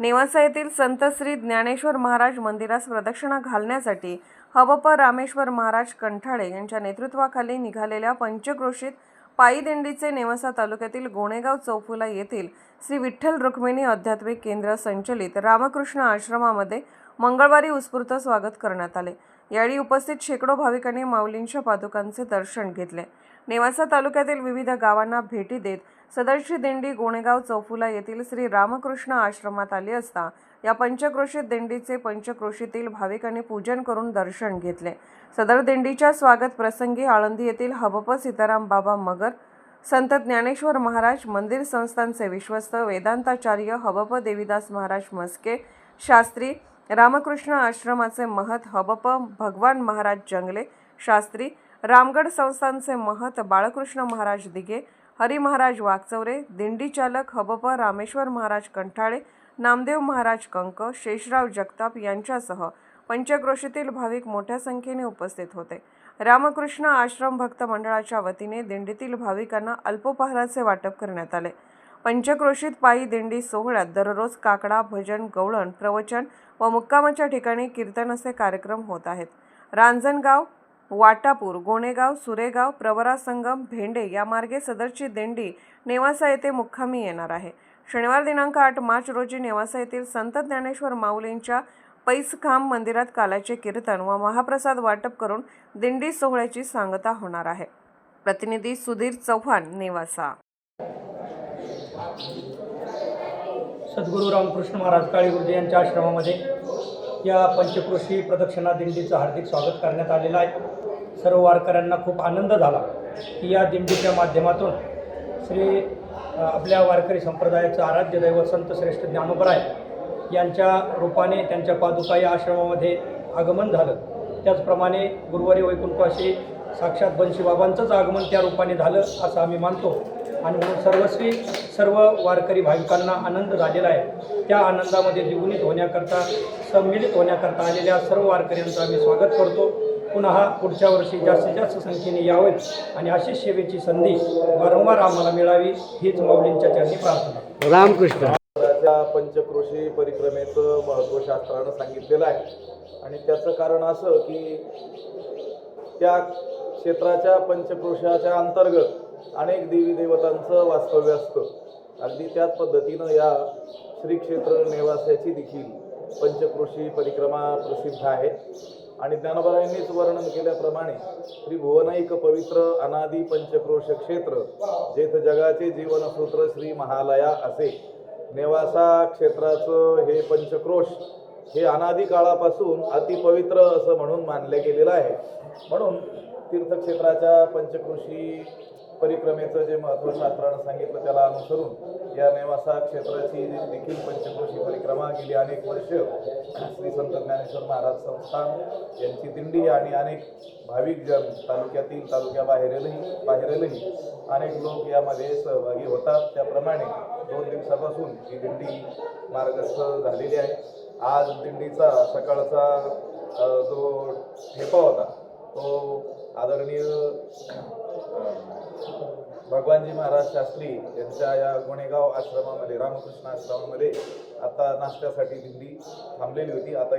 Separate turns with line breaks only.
नेवासा येथील संत श्री ज्ञानेश्वर महाराज मंदिरास प्रदक्षिणा घालण्यासाठी हबप रामेश्वर महाराज कंठाळे यांच्या नेतृत्वाखाली निघालेल्या पंचक्रोशीत पायी दिंडीचे नेवासा तालुक्यातील गोणेगाव चौफुला येथील श्री विठ्ठल रुक्मिणी आध्यात्मिक केंद्र संचलित रामकृष्ण आश्रमामध्ये मंगळवारी उत्स्फूर्त स्वागत करण्यात आले. यावेळी उपस्थित शेकडो भाविकांनी माऊलींच्या पादुकांचे दर्शन घेतले. नेवासा तालुक्यातील विविध गावांना भेटी देत सदरची दिंडी गोणेगाव चौफुला येथील श्री रामकृष्ण आश्रमात आली असता या पंचक्रोशीत दिंडीचे पंचक्रोशीतील भाविकांनी पूजन करून दर्शन घेतले. सदर दिंडीच्या स्वागत प्रसंगी आळंदी येथील हबप सीताराम बाबा मगर संत ज्ञानेश्वर महाराज मंदिर संस्थानचे विश्वस्त वेदांताचार्य हबप देवीदास महाराज मस्के शास्त्री रामकृष्ण आश्रमाचे महत हबप भगवान महाराज जंगले शास्त्री रामगड संस्थानचे महत बाळकृष्ण महाराज दिघे हरी महाराज वागचौरे दिंडी चालक हबप रामेश्वर महाराज कंठाळे नामदेव महाराज कंक शेषराव जगताप यांच्यासह पंचक्रोशीतील भाविक मोठ्या संख्येने उपस्थित होते. रामकृष्ण आश्रम भक्त मंडळाच्या वतीने दिंडीतील भाविकांना अल्पोपहाराचे वाटप करण्यात आले. पंचक्रोशीत पायी दिंडी सोहळ्यात दररोज काकडा भजन गवळण प्रवचन व मुक्कामाच्या ठिकाणी कीर्तन असे कार्यक्रम होत आहेत. रांजणगाव वाटापूर गोणेगाव सुरेगाव प्रवरा संगम भेंडे या मार्गे सदरची दिंडी नेवासा येथे मुक्कामी येणार आहे. शनिवार दिनांक आठ मार्च रोजी नेवासा येथील संत ज्ञानेश्वर माऊलींच्या पैसखांब मंदिरात कालाचे कीर्तन व महाप्रसाद वाटप करून दिंडी सोहळ्याची सांगता होणार आहे. प्रतिनिधी सुधीर चव्हाण नेवासा.
सद्गुरू रामकृष्ण महाराज काळी गुरुजी यांच्या आश्रमामध्ये या पंचकृषी प्रदक्षिणा दिंडीचं हार्दिक स्वागत करण्यात आलेलं आहे. सर्व वारकऱ्यांना खूप आनंद झाला की या दिंडीच्या माध्यमातून श्री आपल्या वारकरी संप्रदायाचं आराध्य दैवत संत श्रेष्ठ ज्ञानोबराय यांच्या रूपाने त्यांच्या पादुका या आश्रमामध्ये आगमन झालं. त्याचप्रमाणे गुरुवारी वैकुंठवासी साक्षात बंशीबाबांचंच आगमन त्या रूपाने झालं असं आम्ही मानतो. आणि म्हणून सर्वस्वी सर्व वारकरी भाविकांना आनंद झालेला आहे. त्या आनंदामध्ये द्विगुणित होण्याकरता सम्मिलित होण्याकरता आलेल्या सर्व वारकऱ्यांचं आम्ही स्वागत करतो. पुन्हा पुढच्या वर्षी जास्तीत जास्त संख्येने यावेत आणि अशी सेवेची संधी वारंवार आम्हाला मिळावी हीच माऊलींच्या चरणी प्रार्थना.
रामकृष्ण.
पंचक्रोशी परिक्रमेचं महत्त्व शास्त्रानं सांगितलेलं आहे. आणि त्याचं कारण असं की त्या क्षेत्राच्या पंचक्रोशाच्या अंतर्गत अनेक देवी देवतांचं वास्तव्य असतं. अगदी त्याच पद्धतीनं या श्री क्षेत्र देखील पंचक्रोशी परिक्रमा प्रसिद्ध आहे आणि ज्ञानोबरायांनीच वर्णन केल्याप्रमाणे त्रिभुवनैक पवित्र अनादी पंचक्रोश क्षेत्र जेथ जगाचे जीवनसूत्र श्री महालया असे. नेवासा क्षेत्राचं हे पंचक्रोश हे अनादी काळापासून अतिपवित्र असं म्हणून मानले गेलेलं आहे. म्हणून तीर्थक्षेत्राच्या पंचक्रोशी परिक्रमेचं जे महत्त्व शास्त्रानं सांगितलं त्याला अनुसरून या नेवासा क्षेत्राची देखील पंचक्रोशी परिक्रमा गेली अनेक वर्ष. श्री संत ज्ञानेश्वर महाराज संस्थान यांची दिंडी आणि अनेक भाविक जन तालुक्यातील तालुक्याबाहेरीलही बाहेरीलही अनेक लोक यामध्ये सहभागी होतात. त्याप्रमाणे दोन दिवसापासून ही दिंडी मार्गस्थ झालेली आहे. आज दिंडीचा सकाळचा जो ठेपा होता तो आदरणीय भगवानजी महाराज शास्त्री यांच्या या गुणेगाव आश्रमामध्ये रामकृष्ण आश्रमामध्ये आता नाश्त्यासाठी दिंडी थांबलेली होती. आता